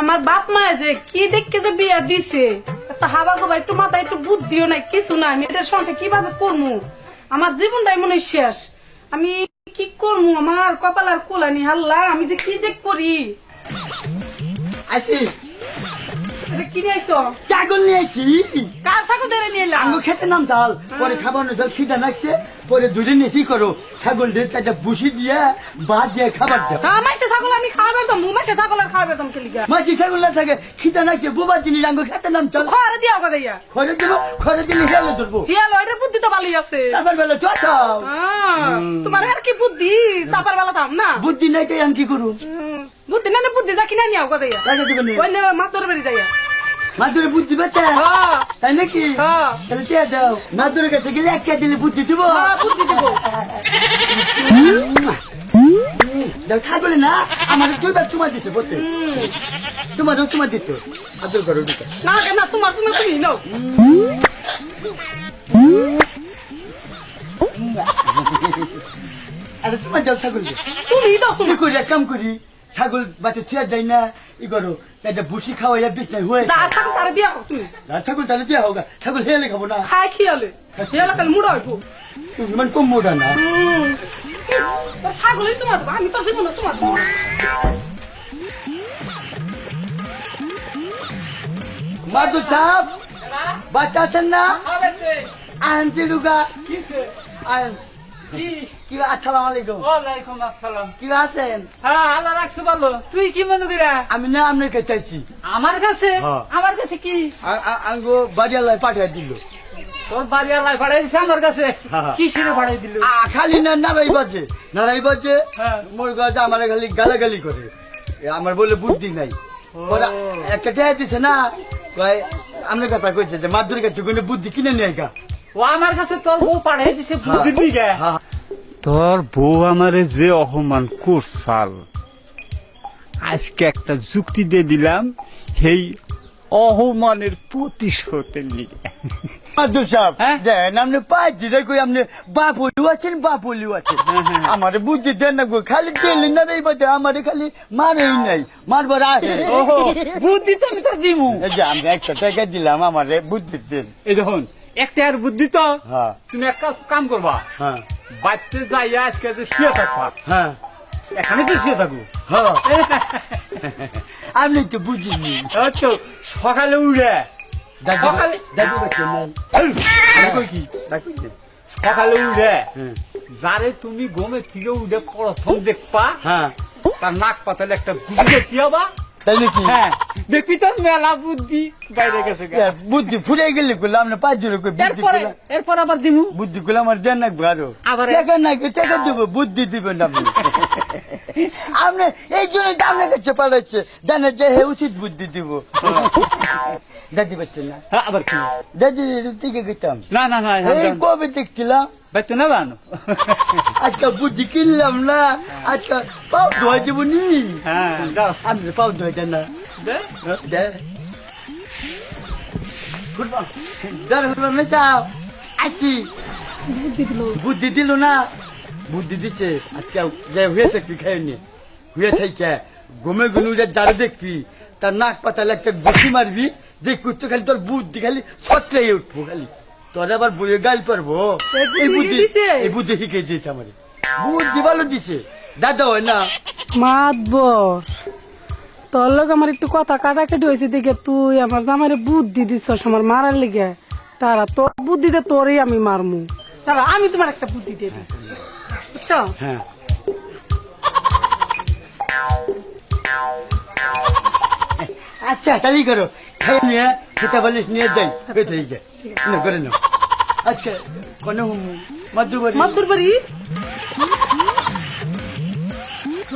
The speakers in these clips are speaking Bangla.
আমার বাপ মা যে কি দেখকে যে বিয়া দিছে হাবা গোবা, একটু মাথা, একটু বুদ্ধিও নাই, কিছু নাই, আমি এটা সংসার কীভাবে করব আমার জীবনটাই মনে শেষ। আমি কি করব আমার কপাল আর কোলানি হাল্লা, আমি যে কি যে করি? আছি ছাগল নিয়েছি। কার থাকো ধরে নিয়ে এলাম আঙ্গু খেতে নাম চাল পরে খাবার জল খিদা লাগছে পরে দুধে নিয়েছি করো। ছাগল দিয়ে চারটা বুসি দিয়ে ভাত দিয়ে খাবার দাও মাসে ছাগল আমি খাওয়াবে দাম মাসে ছাগল আর খাওয়াবে দাম খেলি মাছি ছাগল না থাকে খিদা লাগছে জিনিস আঙ্গু খেতে নাম চাল খরে দিয়া কথা ইয়া খরে দেবো খরে দিলে হেলে ধরবো। এটার বুদ্ধি তো ভালোই আছে। তারপর বেলা চাও তোমার আর কি বুদ্ধি? চাপার বেলা থাম না। বুদ্ধি নাই তাই আমি কি করু বুদ্ধি না না বুদ্ধি যা কিনা নিও কথা ইয়া লাগে দেবেন ওই নে মাতর বেরি যাইয়া। মাদুরে বুদ্ধি বেছে হ্যাঁ। তাই নাকি? হ্যাঁ। তাহলে দিয়ে দাও। মাদুরের কাছে গেলে একটা দিলে বুদ্ধি দিব। হ্যাঁ, বুদ্ধি দিব। দাও ছাগলে না আমার দুইবার চুমা দিছে তোমারও চুমা দিত। আদর করো না না তোমার সঙ্গে তুমি নাও। আরে তোমার যাও ছাগল তুমি দাও তুমি করি কাম করি ছাগল বাচ্চা থুয়া যাই না ই করো চারটা ভুসি খাওয়াইয়া বিছনায় হয়ে যা থাকো তারা দিয়া হোক তুমি। আর ছাগল তাহলে দিয়া হোক ছাগল হেলে খাব না। খাই খিয়ালে খিয়ালে খালি মুড়া হইব। তুমি মানে কম মোটা না। ছাগলই তোমার আমি তো দিব। না তোমার। মাদু চাপ বাচ্চা আছেন না? আনছি ঢুকা আন কি আসসালাম আলাইকুম। ওয়ালাইকুম আসসালাম। কি আছেন? হ্যাঁ আল্লাহ রাখছে ভালো। তুই কি মনে করিয়া? আমি না আপনার কাছে চাইছি। আমার কাছে? হ্যাঁ। আমার কাছে কি? আঙ্গো বাড়িয়ালায় পাঠিয়ে দিল। তোর বাড়ি আল্লাহ দিছে আমার কাছে? হ্যাঁ। কি সিরে পাঠাই দিল? খালি না নারাই বাজে। নারাই বাজে হ্যাঁ। মোর আমার খালি গালাগালি করে। আমার বলে বুদ্ধি নাই। একটা টেয়া দিছে না কয় আপনার কথা কইছে যে মাদুর কাছে কোনো বুদ্ধি কিনে নিয়ে গা ও আমার কাছে তোর বউ পাঠাই দিছে বুদ্ধি দিকে হ্যাঁ। তোর বউ আমারে যে অপমান করছাল আজকে একটা যুক্তি দিয়ে দিলাম সেই অপমানের প্রতিশোধের লিগে সাহেব হ্যাঁ? দেন আপনি পাইছি যে কই আপনি বাপ আছেন বাপ আছেন। আমার বুদ্ধি দেন না গো খালি না রে বাজে আমার খালি মারেই নাই মারবার আহে ওহো বুদ্ধি তো আমি তো দিমু। এই যে আমি একটা টাকা দিলাম আমারে বুদ্ধি দেন। এই দেখুন একটা আর বুদ্ধি তো। হ্যাঁ। তুমি একটা কাম করবা। হ্যাঁ। বাচ্চা যাইয়া আজকে যে শুয়ে থাকবা। হ্যাঁ। এখানে তো শুয়ে থাকব। হ্যাঁ। আমি তো বুঝিনি। তো সকালে দাদু সকালে- সকালে উঠে। হ্যাঁ। যারে তুমি গমে থেকে উঠে প্রথম দেখবা হ্যাঁ। তার নাক পাতালে একটা গুজে ছিয়াবা তাই নাকি হ্যাঁ দেখবি তোর মেলা বুদ্ধি। বাইরে গেছে বুদ্ধি ফুরে গেলে করলাম না পাঁচ বুদ্ধি এরপর আবার দিমু? বুদ্ধি করলাম দেন না আবার- টাকা না টাকা দেবো বুদ্ধি দিবেন আপনি। আপনি এই জন্য তো আপনার কাছে পাঠাচ্ছে জানে যে হে উচিত বুদ্ধি দিব। দাদি বাচ্চা না। হ্যাঁ, আবার কি? দাদি থেকে গেতাম না না না এই কবে দেখছিলাম? বাইতে না বানো। আজকে বুদ্ধি কিনলাম না। আজকে পাও ধোয়া দেবো নি হ্যাঁ আপনি পাও ধোয়া না দে। দে ফুটবল দর ফুটবল মেশাও আসি বুদ্ধি দিল না বুদ্ধি দিছে আজকে যে হয়ে থাকবি খাই নি হয়ে থাইকে ঘুমে ঘুমে যারা দেখবি তার নাক পাতালে একটা বসি মারবি দেখবি তো খালি তোর বুদ্ধি খালি ছত্রাই উঠবো খালি তোর আবার বইয়ে গাল পারব এই বুদ্ধি? এই বুদ্ধি শিখে দিয়েছে আমার বুদ্ধি ভালো দিছে দাদা হয় না। তোর লোক আমার একটু কথা কাটাকাটি হয়েছে দেখে তুই আমার জামাইরে বুদ্ধি দিছস আমার মারার লেগে। তারা তোর বুদ্ধিতে তোরই আমি মারমু। তারা আমি তোমার একটা বুদ্ধি দিয়ে দিই। বুঝছ? হ্যাঁ। আচ্ছা তাই করো। খাই নিয়ে খেতে বলিস নিয়ে যাই। বেঁধে যাই না করে নাও। আজকে কোনো মাদুর বাড়ি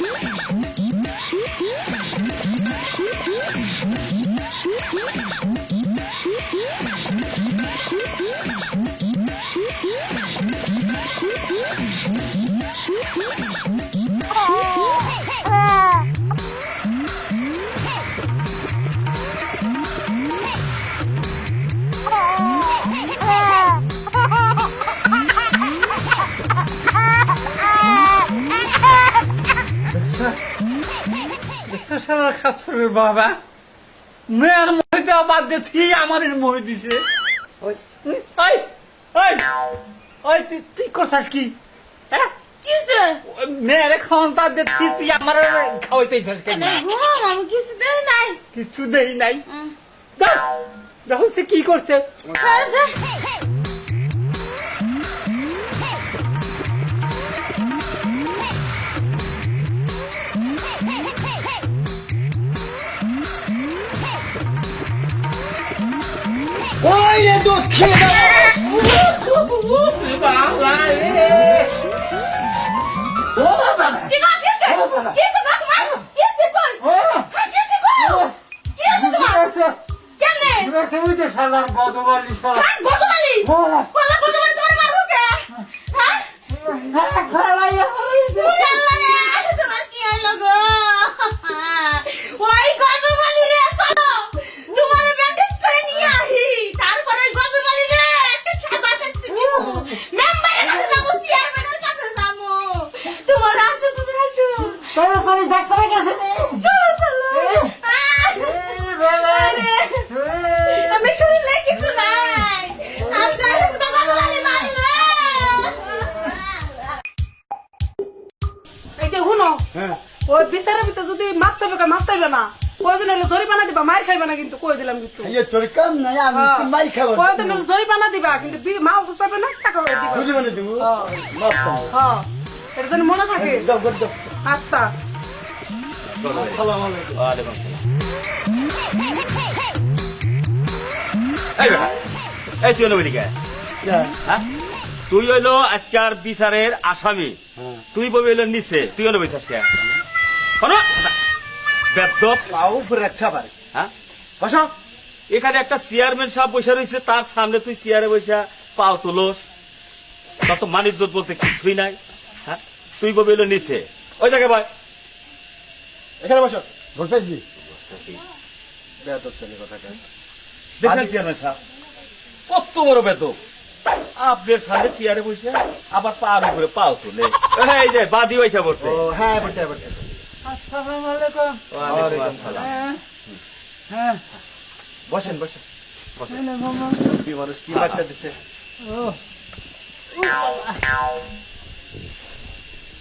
Woo! সারা খাচ্ছে রে বাবা। মেয়ের মহি দেওয়া বাদ দিয়ে আমার মহি দিছে। ওই ওই ওই ওই তুই তুই করছাস কি? হ্যাঁ? কি মেয়ের খাওয়ান বাদ দিয়ে তুই তুই আমার খাওয়াইতেছিস কেন? আমি কিছু দেই নাই। কিছু দেই নাই। দেখ দেখো সে কি করছে? রে দক্ষিণ কি ওই বিচারের ভিতরে যদি মাপ চাপে মাপ চাইবে না কয়দিন হলে জরিমানা দিবা মার খাইবে না কিন্তু কই দিলাম কিন্তু? এই তোর কাম নাই আমি তো খাব। কয়দিন হলে জরিমানা দিবা কিন্তু মা চাপে না টাকা দিবা। বুঝি মানে হ্যাঁ। মাপ চাও। হ্যাঁ। এটা যেন মনে থাকে। যাও, যাও, যাও। আচ্ছা। আসসালামু আলাইকুম। এই তুই হ্যাঁ? তুই হইল আজকার বিচারের আসামি। হ্যাঁ। তুই ববি হইল নিচে তুই হলো বইস আজকে আবার হ্যাঁ? বসো। এখানে একটা চেয়ারম্যান সাহেব বসে রয়েছে তার সামনে তুই চেয়ারে বসে পাও তুলোস। তোর তো মানিজ্জত বলতে কিছুই নাই হ্যাঁ? তুই ববি হইল নিচে। ওই দেখে ভাই। এখানে বসো। বসাইছি। সাহেব। কত বড় বেদক। আপনার সামনে চেয়ারে বসে আবার পার উপরে পাও তুলে। এই যে বাদি বসে। বসে হ্যাঁ বসে বসে। আসসালামু আলাইকুম। ওয়ালাইকুম আসসালাম। হ্যাঁ বসেন বসেন। কি মানুষ কি বার্তা দিছে?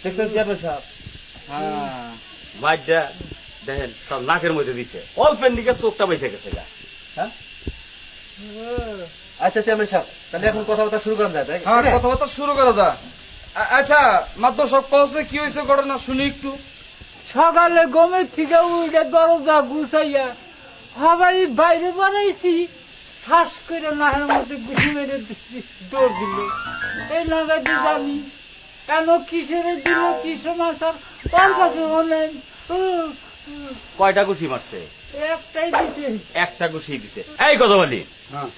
দেখছেন চেয়ারম্যান সাহেব? হ্যাঁ। মাইডটা দেখেন সব নাকের মধ্যে দিছে। অল্পের দিকে চোখটা বেঁচে গেছে গা। হ্যাঁ? আচ্ছা চেয়ারম্যান সাহেব তাহলে এখন কথাবার্তা শুরু করা যায় তাই? হ্যাঁ কথাবার্তা শুরু করা যা আ- আচ্ছা মাত্র সব কছে কি হয়েছে ঘটনা শুনি একটু। সকালে গমে থেকে উঠে দরজা গুছাইয়া সবাই বাইরে বানাইছি ঠাস করে নাহের মধ্যে গুছি মেরে দৌড় দিল। এই জানি কেন কিসের দিল কি সমাচার তার কাছে কয়টা ঘুষি মারছে? একটাই দিছে। একটা ঘুষি দিছে। এই কথা বলি হ্যাঁ।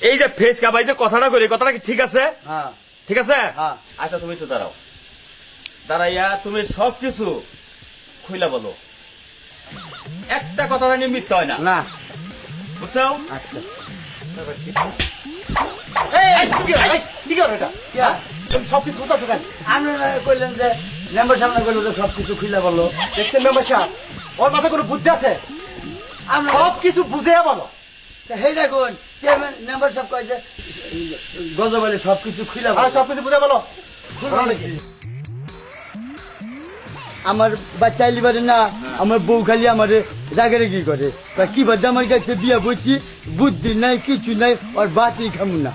এই যে ফেস কাবাই যে কথাটা করি কথাটা কি ঠিক আছে? হ্যাঁ। ঠিক আছে? হ্যাঁ। আচ্ছা তুমি একটু দাঁড়াও। দাঁড়াইয়া তুমি সব কিছু খুইলা বলো। একটা কথা নিয়ে মিথ্যা হয় না। না। বুঝছ আচ্ছা সবকিছু যে মেম্বার সামনে করল তো সবকিছু খুলে বলো। দেখছেন মেম্বার সাহেব? ওর মাথায় কোনো বুদ্ধি আছে? সব বুঝে বলো। হেই দেখুন চেয়ারম্যান মেম্বার সাহেব কয় গজবালে সবকিছু খুলে বলো। সবকিছু বুঝে বলো আমার বাচ্চা লিবারে না আমার বউ খালি আমার রাগারে কি করে কি বাদ আমার কাছে বিয়া বলছি বুদ্ধি নাই কিছু নাই আর বাতি খামু না।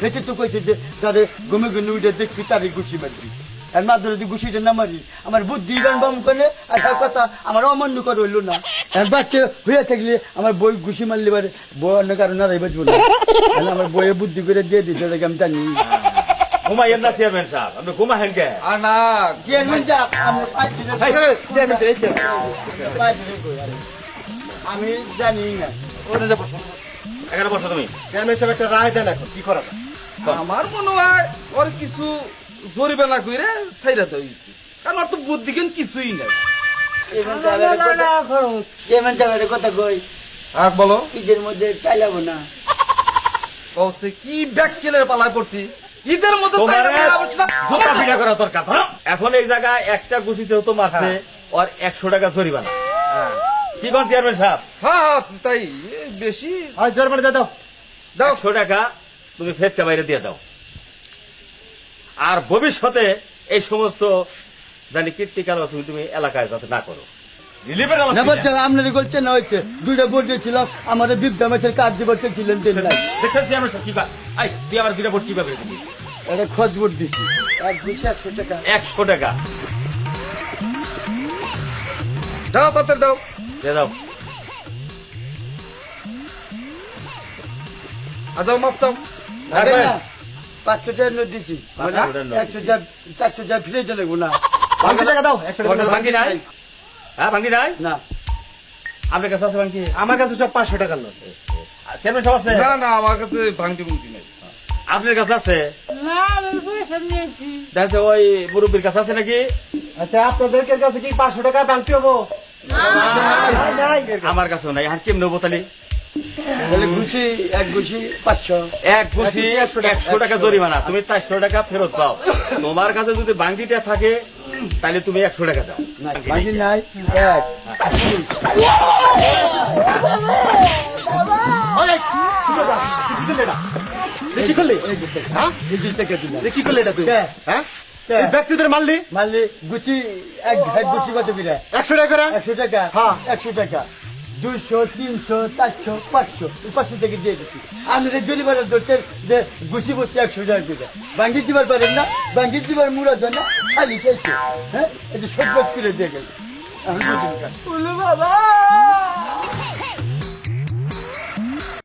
খেতে তো কইছে যে তারে গমে গমে উঠে দেখবি তারে ঘুষি মারবি। আর মাত্র যদি ঘুষিটা না মারি আমার বুদ্ধি গান বাম করে আর তার কথা আমার অমান্য করে হইল না। আর বাচ্চা হয়ে থাকলে আমার বই ঘুষি মারলে পারে বই অন্য কারণ আর বাঁচবো না আমার বইয়ে বুদ্ধি করে দিয়ে দিচ্ছে ওটাকে আমি জানি। ঘুমাইয়েন না চেয়ারম্যান সাহেব আপনি ঘুমাহেন কে? আর না চেয়ারম্যান সাহেব আমরা পাঁচ দিনের- চেয়ারম্যান সাহেব, এই চেয়ারম্যান। পাঁচ দিনের কই আরে। আমি জানি না। এখানে বসো তুমি। চেয়ারম্যান সাহেব একটা রায় দেন এখন কি করা আমার মনে হয় ওর কিছু জরিমানা কইরে সাইরা তো হইছে কারণ ওর তো বুদ্ধি জ্ঞান কিছুই নাই। কথা- কই? আর বলো। ঈদের মধ্যে চাইলাবো না। কি ঈদের মধ্যে জুতা পিটা করা দরকার ধরো। এখন এই জায়গায় একটা গুছিতেও তো মারছে আর একশো টাকা জরিমানা। কি কোন চেয়ারম্যান সাহেব? হ্যাঁ হ্যাঁ তাই বেশি জরিমানা দাও। দাও। একশো টাকা তুমি ফেসকে বাইরে দিয়ে দাও। আর ভবিষ্যতে এই সমস্ত জানি কীর্তিকাল তুমি তুমি এলাকায় যাতে না করো। বলছে আপনার বলছে না হয়েছে। দুইটা ভোট দিয়েছিলাম আমার বৃদ্ধা মাসের কার্ড দিবার ছিলেন দিন নাই। দেখছেন চেয়ারম্যান সাহেব কি বা আই তুই আমার দুইটা ভোট কীভাবে এটা খোঁজ ভোট দিছি। এক দুশো একশো টাকা। একশো টাকা। দাও দাও? দাও। মাপ চাও। পাঁচশো টাকা নোট দিছি। একশো যা চারশো যা ফিরে দিলে না। বাকি টাকা দাও একশো টাকা বাকি নাই। হ্যাঁ বাকি নাই? না। আপনার কাছে আছে বাকি? আমার কাছে সব পাঁচশো টাকার নোট আছে? না না আমার কাছে ভাঙটি মুক্তি নেই। আপনার কাছে আছে? না আমি পয়সা নিয়েছি দেখতে ওই মুরব্বীর কাছে আছে নাকি? আচ্ছা আপনাদের কাছে কি পাঁচশো টাকা বাংতি হব? আমার কাছেও নাই। আর কেমন নেব তাহলে? তাহলে ঘুষি এক পাঁচশো। এক ঘুষি একশো টাকা জরিমানা। তুমি চারশো টাকা ফেরত পাও। তোমার কাছে যদি বাঙ্গিটা থাকে তাহলে তুমি একশো টাকা দাও। বাকি নাই এক। কি? করলি? হ্যাঁ? এই দুই টাকা দিলাম। কি করলি এটা তুই? হ্যাঁ? ব্যক্তিদের মারলি? মারলি। গুচি এক গুচি কত বিরা একশো টাকা একশো টাকা। হ্যাঁ। একশো টাকা। দুইশো, তিনশো, চারশো, পাঁচশো পাঁচশো থেকে দিয়ে দিচ্ছি আমি জরিমানা ধরছেন যে গুছি বসতে একশো টাকা দিতে বাঙ্গি দিবার পারেন না, বাঙ্গি দিবার মুড়া জন্য খালি চাইছে হ্যাঁ? যে সব করে। দিয়ে বাবা!